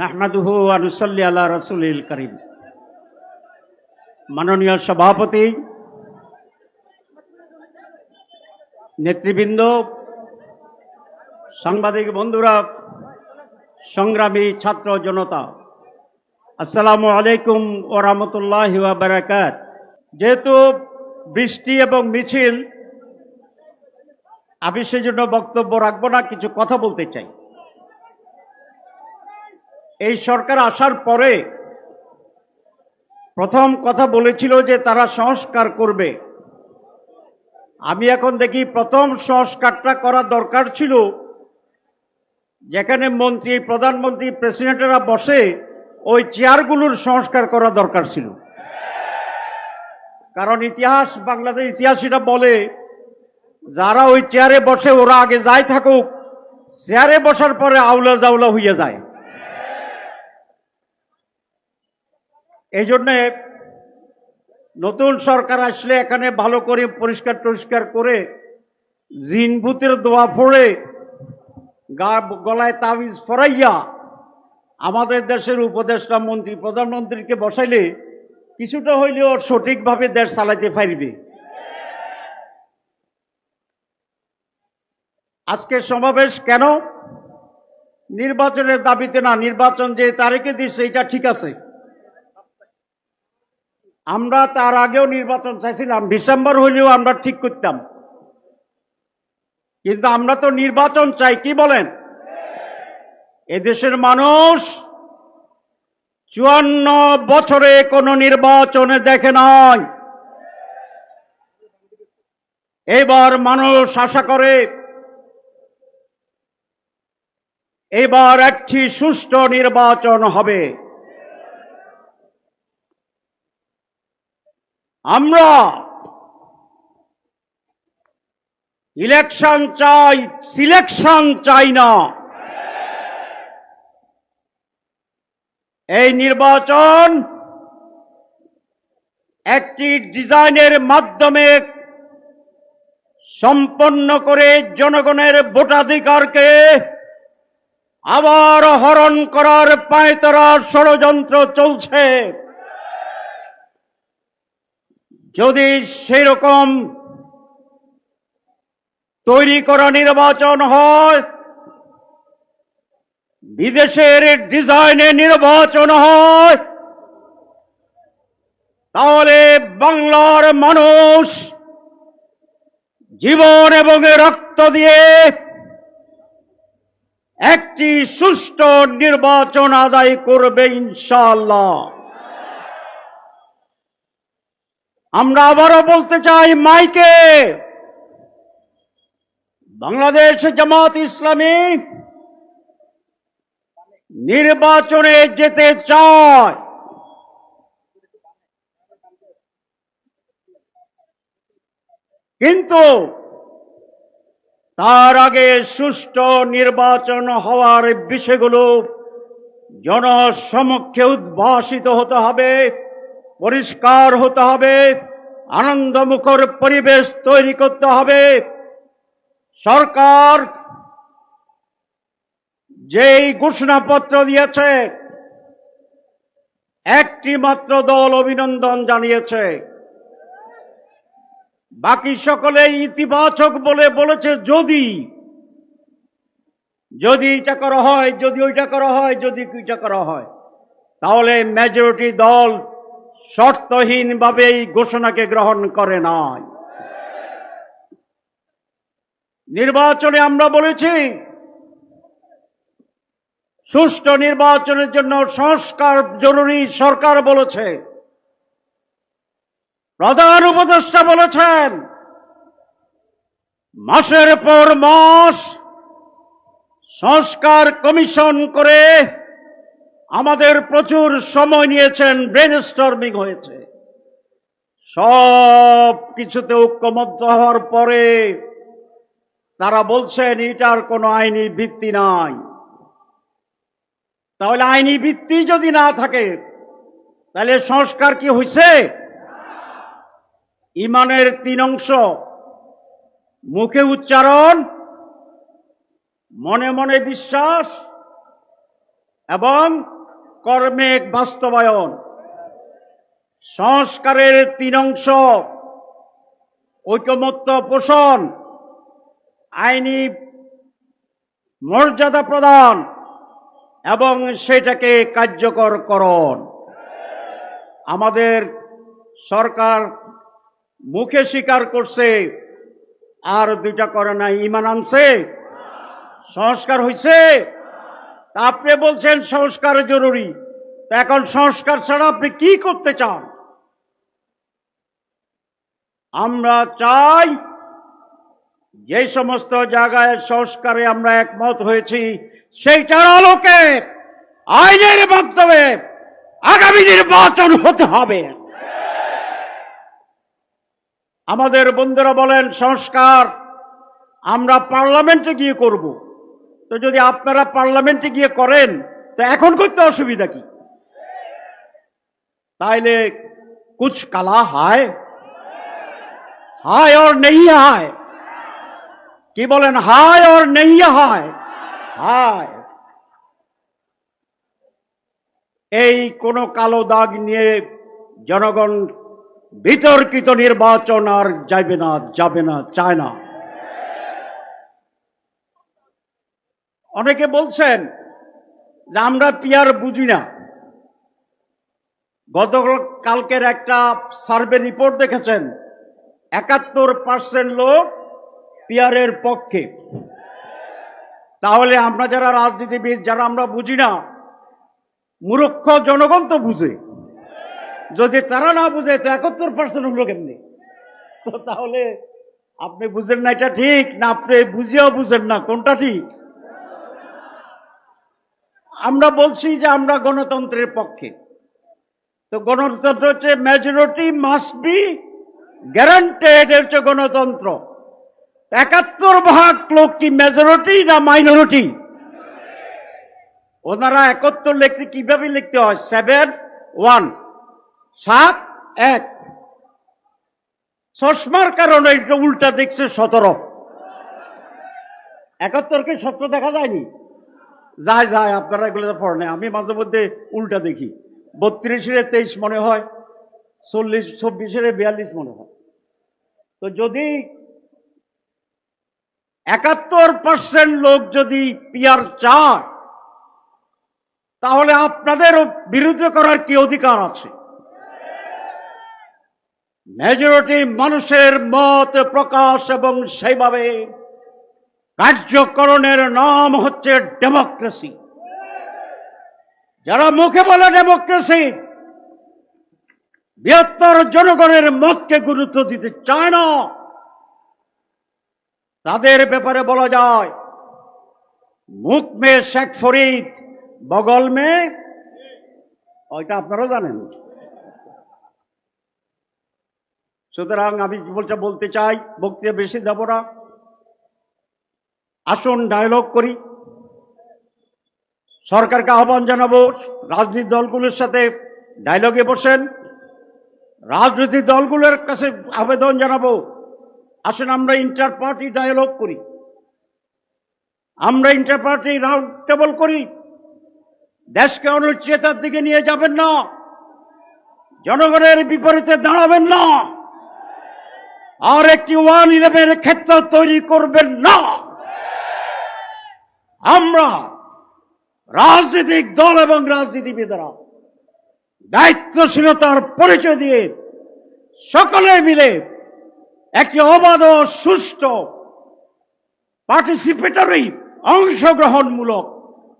নাহমাদুহু আনুসল্লি আল্লাহ রসুলিল করিম। মাননীয় সভাপতি, নেতৃবৃন্দ, সাংবাদিক বন্ধুরা, সংগ্রামী ছাত্র জনতা, আসসালামু আলাইকুম ও রহমতুল্লাহ বারাকাত। যেহেতু বৃষ্টি এবং মিছিল, আমি সেই জন্য বক্তব্য রাখব না, কিছু কথা বলতে চাই। এই সরকার আসার পরে প্রথম কথা বলেছিল যে তারা সংস্কার করবে। আমি এখন দেখি প্রথম সংস্কারটা করা দরকার ছিল, যেখানে মন্ত্রী, প্রধানমন্ত্রী, প্রেসিডেন্টরা বসে ওই চেয়ারগুলোর সংস্কার করা দরকার ছিল। কারণ ইতিহাস বাংলাদেশ ইতিহাস এটা বলে, যারা ওই চেয়ারে বসে ওরা আগে যাই থাকুক, চেয়ারে বসার পরে আউলা জাউলা হইয়া যায়। এই জন্যে নতুন সরকার আসলে এখানে ভালো করে পরিষ্কার টরিষ্কার করে জিনভূতের দোয়া ফোড়ে গা গলায় তাবিজ ফরাইয়া আমাদের দেশের উপদেষ্টা মন্ত্রী, প্রধানমন্ত্রীকে বসাইলে কিছুটা হইলেও সঠিকভাবে দেশ চালাইতে পারবে। আজকে সমাবেশ কেন? নির্বাচনের দাবিতে না, নির্বাচন যে তারিখে দিচ্ছে এটা ঠিক আছে। আমরা তার আগেও নির্বাচন চাইছিলাম, ডিসেম্বর হইলেও আমরা ঠিক করতাম। কিন্তু আমরা তো নির্বাচন চাই, কি বলেন? এদেশের মানুষ চুয়ান্ন বছরে কোনো নির্বাচনে দেখে নাই। এবার মানুষ আশা করে, এবার একটি সুষ্ঠু নির্বাচন হবে। আমরা ইলেকশন চাই সিলেকশন চাই না। এই নির্বাচন একটি ডিজাইনের মাধ্যমে সম্পন্ন করে জনগণের ভোটাধিকারকে আবার হরণ করার পায়তারা ষড়যন্ত্র চলছে। যদি সেরকম তৈরি করা নির্বাচন হয়, বিদেশের ডিজাইনে নির্বাচন হয়, তাহলে বাংলার মানুষ জীবন এবং রক্ত দিয়ে একটি সুষ্ঠু নির্বাচন আদায় করবে ইনশাল্লাহ আমরা আবারও বলতে চাই মাইকে। বাংলাদেশ জামাত ইসলামী নির্বাচনে যেতে চায়। কিন্তু তার আগে সুষ্ঠু নির্বাচন হওয়ার বিষয়গুলো জনসমক্ষে উদ্ভাসিত হতে হবে। পরিষ্কার হতে হবে, আনন্দমুখর পরিবেশ তৈরি করতে হবে। সরকার যেই ঘোষণাপত্র দিয়েছে, একটি মাত্র দল অভিনন্দন জানিয়েছে। বাকি সকলে ইতিবাচক বলে বলেছে, যদি যদি এটা করা হয়, যদি ওইটা করা হয়, যদি ওইটা করা হয়। তাহলে মেজরিটি দল শর্তহীনভাবে এই ঘোষণাকে গ্রহণ করে নাই। নির্বাচনে আমরা বলেছি, সুষ্ঠু নির্বাচনের জন্য সংস্কার জরুরি সরকার বলেছে। প্রধান উপদেষ্টা বলেছেন, মাসের পর মাস সংস্কার কমিশন করে আমাদের প্রচুর সময় নিয়েছেন ব্রেন স্টর্মিং হয়েছে। সব কিছুতে ঐক্যমত্য হওয়ার পরে তারা বলছেন, এটার কোনো আইনি ভিত্তি নাই। তাহলে আইনি ভিত্তি যদি না থাকে, তাহলে সংস্কার কি হয়েছে ইমানের তিন অংশ, মুখে উচ্চারণ, মনে মনে বিশ্বাস, এবং কর্মে বাস্তবায়ন। সংস্কারের তিন অংশ। ঐকমত্য পোষণ। আইনি মর্যাদা প্রদান। এবং সেটাকে কার্যকর করণ। আমাদের সরকার মুখে স্বীকার করছে, আর দুইটা করে না, ইমান আনছে। সংস্কার হয়েছে আপনি বলছেন সংস্কার জরুরি। এখন সংস্কার ছাড়া আপনি কি করতে চান? আমরা চাই যে সমস্ত জায়গায় সংস্কারে আমরা একমত হয়েছি, সেইটার আলোকে আইনের মাধ্যমে আগামী নির্বাচন হতে হবে। আমাদের বন্ধুরা বলেন, সংস্কার আমরা পার্লামেন্টে গিয়ে করব। তো যদি আপনারা পার্লামেন্টে গিয়ে করেন, তো এখন করতে অসুবিধা কি? তাইলে কুচ কালা হায়। হায় ওর নেই হায়। কি বলেন? হায় ওর নেই হায়। হায়। এই কোন কালো দাগ নিয়ে জনগণ বিতর্কিত নির্বাচন আর যাবে না যাবে না, চায় না। অনেকে বলছেন যে আমরা পিয়ার বুঝি না। গতকাল কালকের একটা সার্ভে রিপোর্ট দেখেছেন, একাত্তর পার্সেন্ট লোক পিয়ারের পক্ষে। তাহলে আমরা যারা রাজনীতিবিদ, যারা আমরা বুঝি না, মূর্খ জনগণ তো বুঝে। যদি তারা না বুঝে, তো একাত্তর পার্সেন্ট হলো কেমনি? তো তাহলে আপনি বুঝেন না এটা ঠিক, না আপনি বুঝেও বুঝেন না, কোনটা ঠিক? আমরা বলছি যে আমরা গণতন্ত্রের পক্ষে। তো গণতন্ত্র হচ্ছে মেজরিটি মাস্ট বি গ্যারান্টেড হচ্ছে গণতন্ত্র। একাত্তর ভাগ লোক কি মেজরিটি না মাইনরিটি ওনারা একাত্তর লিখতে কীভাবে লিখতে হয়? সেভেন ওয়ান সাত, এক। চশমার কারণে এটা উল্টা দেখছে সতেরো। একাত্তরকে সত্য দেখা যায়নি? যায় যায় আপনারা এগুলো তো পড়েন আমি মাঝে মধ্যে উল্টা দেখি। বত্রিশের তেইশ মনে হয়, চল্লিশ, চব্বিশের বিয়াল্লিশ মনে হয়। তো যদি একাত্তর পার্সেন্ট লোক যদি পিয়ার চায়, তাহলে আপনাদের বিরুদ্ধে করার কি অধিকার আছে? মেজরিটি মানুষের মত প্রকাশ এবং সেইভাবে কার্যকরণের নাম হচ্ছে ডেমোক্রেসি। যারা মুখে বলে ডেমোক্রেসি, বৃহত্তর জনগণের মতকে গুরুত্ব দিতে চায় না। তাদের ব্যাপারে বলা যায় মুখ মে শেখ ফরিদ, বগল মে ওইটা আপনারা জানেন। সুতরাং আমি বলতে বলতে চাই, বক্তৃতা বেশি দেব না। আসুন ডায়লগ করি। সরকারকে আহ্বান জানাব রাজনীতি দলগুলোর সাথে ডায়লগে বসেন। রাজনৈতিক দলগুলোর কাছে আবেদন জানাব। আসুন আমরা ইন্টার পার্টি ডায়ালগ করি। আমরা ইন্টার পার্টি রাউন্ড টেবল করি। দেশকে অনুচ্ছেতার দিকে নিয়ে যাবেন না। জনগণের বিপরীতে দাঁড়াবেন না। আর একটি ওয়ান ইলেভেনের ক্ষেত্র তৈরি করবেন না। আমরা রাজনৈতিক দল এবং রাজনীতিবিদরা দায়িত্বশীলতার পরিচয় দিয়ে সকলে মিলে একটি অবাধ সুষ্ঠু পার্টিসিপেটরি অংশগ্রহণমূলক,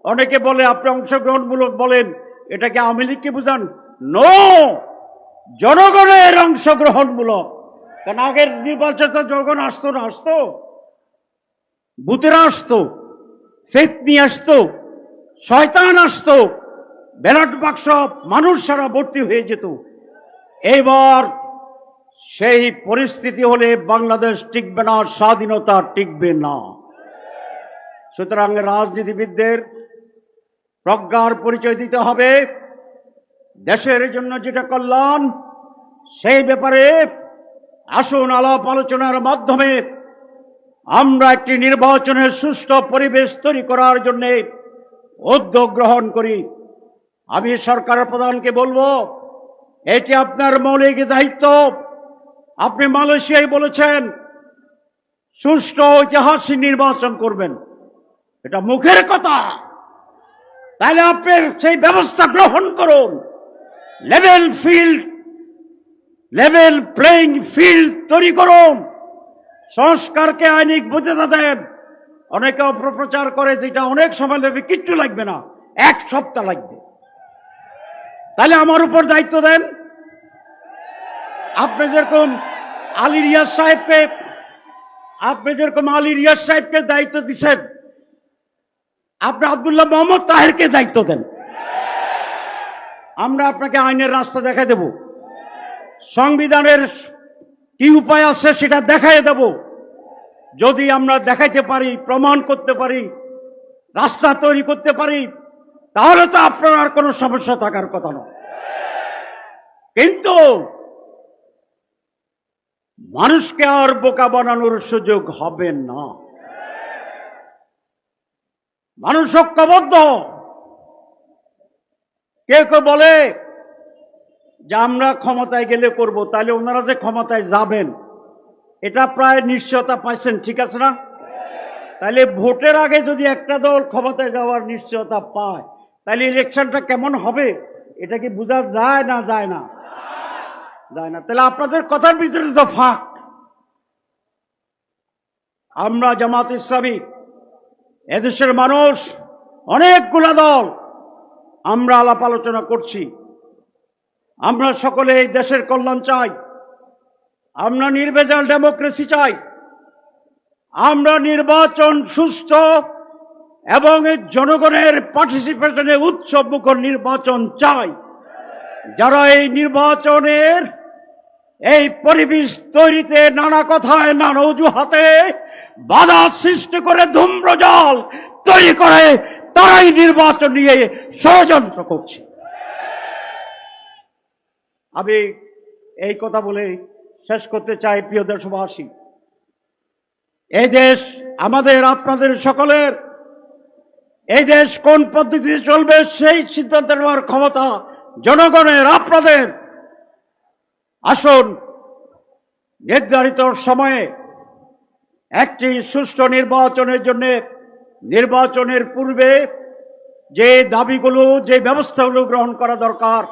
অনেকে বলে আপনি অংশগ্রহণমূলক বলেন, এটাকে আওয়ামী লীগকে বুঝান। নো জনগণের অংশগ্রহণমূলক। কারণ আগের নির্বাচনে জনগণ আসতো না, আসতো। বুথেরা আসতো। ফেক নিয়ে আসতো, শয়তান আসতো, ব্যালট বাক্স মানুষ সারা ভর্তি হয়ে যেত। এবার সেই পরিস্থিতি হলে বাংলাদেশ টিকবে না, স্বাধীনতা টিকবে না। সুতরাং রাজনীতিবিদদের প্রজ্ঞার পরিচয় দিতে হবে। দেশের জন্য যেটা কল্যাণ, সেই ব্যাপারে আসুন আলাপ আলোচনার মাধ্যমে আমরা একটি নির্বাচনের সুষ্ঠু পরিবেশ তৈরি করার জন্যে উদ্যোগ গ্রহণ করি। আমি সরকার প্রধানকে বলব, এটি আপনার মৌলিক দায়িত্ব। আপনি মালয়েশিয়ায় বলেছেন, সুষ্ঠু ঐতিহাসিক নির্বাচন করবেন। এটা মুখের কথা। তাহলে আপনি সেই ব্যবস্থা গ্রহণ করুন। Level field level playing field তৈরি করুন। সংস্কারকে আইনিক বুঝতে দেন। অনেকে অপপ্রচার করে যেটা অনেক সময় লাগবে কিচ্ছু লাগবে না, এক সপ্তাহ লাগবে। তাহলে আমার উপর দায়িত্ব দেন। আপনি যেরকম আলী রিয়াজ সাহেবকে, আপনি যেরকম আলী রিয়াজ সাহেবকে দায়িত্ব দিচ্ছেন আপনি আবদুল্লাহ মোহাম্মদ তাহেরকে দায়িত্ব দেন। আমরা আপনাকে আইনের রাস্তা দেখা দেব। সংবিধানের কি উপায় আছে সেটা দেখাই দেব। যদি আমরা দেখাইতে পারি, প্রমাণ করতে পারি, রাস্তা তৈরি করতে পারি, তাহলে তো আপনার আর কোনো সমস্যা থাকার কথা নয়। কিন্তু মানুষকে আর বোকা বানানোর সুযোগ হবে না। মানুষ ঐক্যবদ্ধ। কেউ কেউ বলে যে আমরা ক্ষমতায় গেলে করব, তাহলে ওনারা যে ক্ষমতায় যাবেন এটা প্রায় নিশ্চয়তা পাইছেন, ঠিক আছে না? তাহলে ভোটের আগে যদি একটা দল ক্ষমতায় যাওয়ার নিশ্চয়তা পায় তাহলে ইলেকশনটা কেমন হবে? এটা কি বোঝা যায় না যায় না? যায় না। তাহলে আপনাদের কথার ভিতরে তো ফাঁক। আমরা জামাত ইসলামী, এদেশের মানুষ, অনেকগুলা দল আমরা আলাপ আলোচনা করছি। আমরা সকলে এই দেশের কল্যাণ চাই। আমরা নির্ভেজাল ডেমোক্রেসি চাই। আমরা নির্বাচন সুস্থ এবং জনগণের পার্টিসিপেশনে উৎসব মুখর নির্বাচন চাই। যারা এই নির্বাচনের এই পরিবেশ তৈরিতে নানা কথায়, নানা অজুহাতে বাধা সৃষ্টি করে ধূম্রজল তৈরি করে, তারাই নির্বাচন নিয়ে ষড়যন্ত্র করছে। আমি এই কথা বলে শেষ করতে চাই, প্রিয় দেশবাসী। এই দেশ আমাদের, আপনাদের সকলের। এই দেশ কোন পদ্ধতিতে চলবে সেই সিদ্ধান্ত নেওয়ার ক্ষমতা জনগণের, আপনাদের। আসুন, নির্ধারিত সময়ে একটি সুষ্ঠু নির্বাচনের জন্য, নির্বাচনের পূর্বে যে দাবিগুলো, যে ব্যবস্থাগুলো গ্রহণ করা দরকার,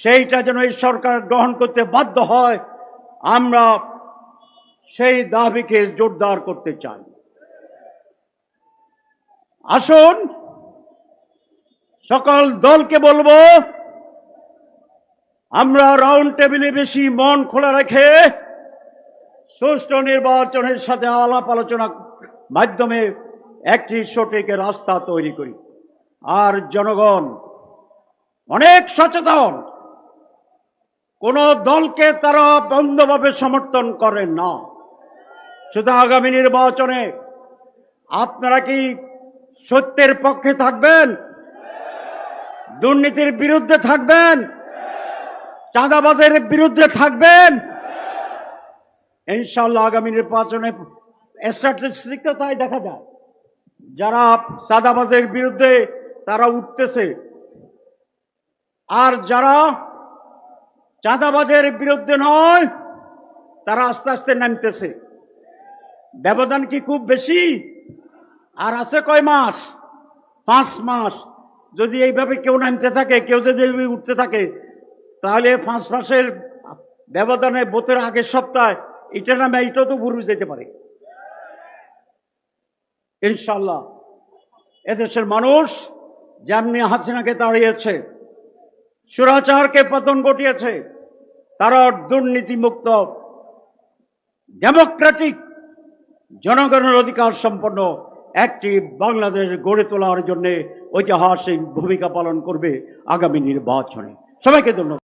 সেইটা যেন এই সরকার গ্রহণ করতে বাধ্য হয়। আমরা সেই দাবিকে জোরদার করতে চাই। আসুন, সকল দলকে বলব, আমরা রাউন্ড টেবিলে বেশি মন খোলা রেখে সুষ্ঠু নির্বাচনের সাথে আলাপ আলোচনা মাধ্যমে একটি সঠিক রাস্তা তৈরি করি। আর জনগণ অনেক সচেতন কোন দলকে তারা বন্ধভাবে সমর্থন করেন না। শুধু আগামী নির্বাচনে আপনারা কি সত্যের পক্ষে থাকবেন? দুর্নীতির বিরুদ্ধে থাকবেন? চাঁদাবাজের বিরুদ্ধে থাকবেন? ইনশাল্লাহ আগামী নির্বাচনে স্ট্যাটিস্টিক তাই দেখা যায়। যারা চাঁদাবাজের বিরুদ্ধে তারা উঠতেছে, আর যারা চাঁদাবাজের বিরুদ্ধে নয়, তারা আস্তে আস্তে নামতেছে। ব্যবধান কি খুব বেশি? আর আছে কয় মাস? পাঁচ মাস। যদি এইভাবে কেউ নামতে থাকে, কেউ যদি উঠতে থাকে, তাহলে পাঁচ মাসের ব্যবধানে বোতের আগের সপ্তাহে এটা নামে এটাও তো ঘুরে যেতে পারে। ইনশাল্লাহ এদেশের মানুষ যেমনি হাসিনাকে তাড়িয়েছে, সুরাচারকে পতন ঘটিয়েছে। তারা দুর্নীতিমুক্ত, ডেমোক্রেটিক জনগণের অধিকার সম্পন্ন একটি বাংলাদেশ গড়ে তোলার জন্য ঐতিহাসিক ভূমিকা পালন করবে আগামী নির্বাচনে। সবাইকে ধন্যবাদ।